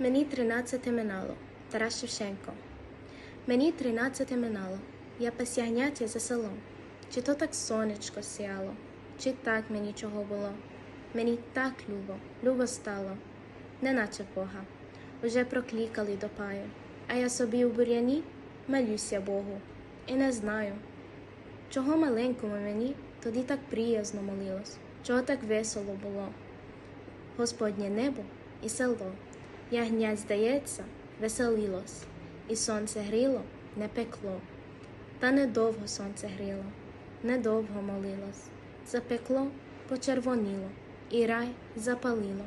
Мені тринадцяте минало. Тарас Шевченко. Мені тринадцяте минало. Я пасягняття за селом. Чи то так сонечко сіяло, чи так мені чого було. Мені так любо, любо стало, неначе Бога. Уже проклікали до паю, а я собі у бур'яні молюся Богу. І не знаю, чого маленькому мені тоді так приязно молилось, чого так весело було. Господнє небо і село. Ягнять, здається, веселилось, і сонце гріло, не пекло. Та недовго сонце гріло, недовго молилось. Запекло, почервоніло, і рай запалило.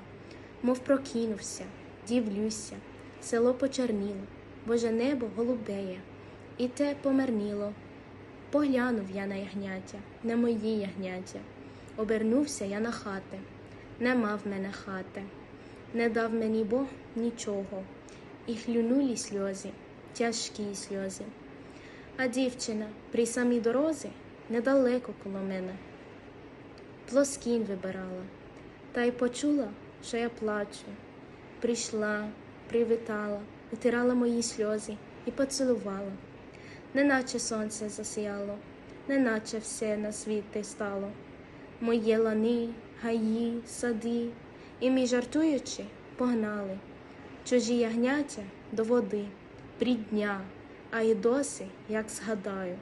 Мов прокинувся, дивлюся, село почерніло, Боже небо голубеє, і те померніло. Поглянув я на ягняття, на мої ягняття. Обернувся я на хати, не мав мене хати, не дав мені Бог нічого, і хлюнулі сльози, тяжкі сльози. А дівчина при самій дорозі недалеко коло мене. Плоскінь вибирала, та й почула, що я плачу. Прийшла, привітала, витирала мої сльози і поцілувала. Неначе сонце засіяло, неначе все на світі стало. Мої лани, гаї, сади, і ми, жартуючи, погнали. Чужі ягняття до води, прідня, а й досі, як згадаю.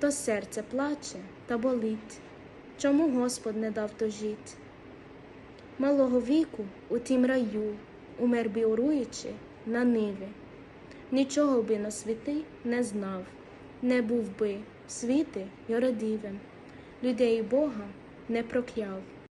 То серце плаче та болить. Чому Господь не дав дожить? Малого віку у тім раю, умер би оруючи на ниві. Нічого би на світи не знав, не був би світи йородивим, людей Бога не прокляв.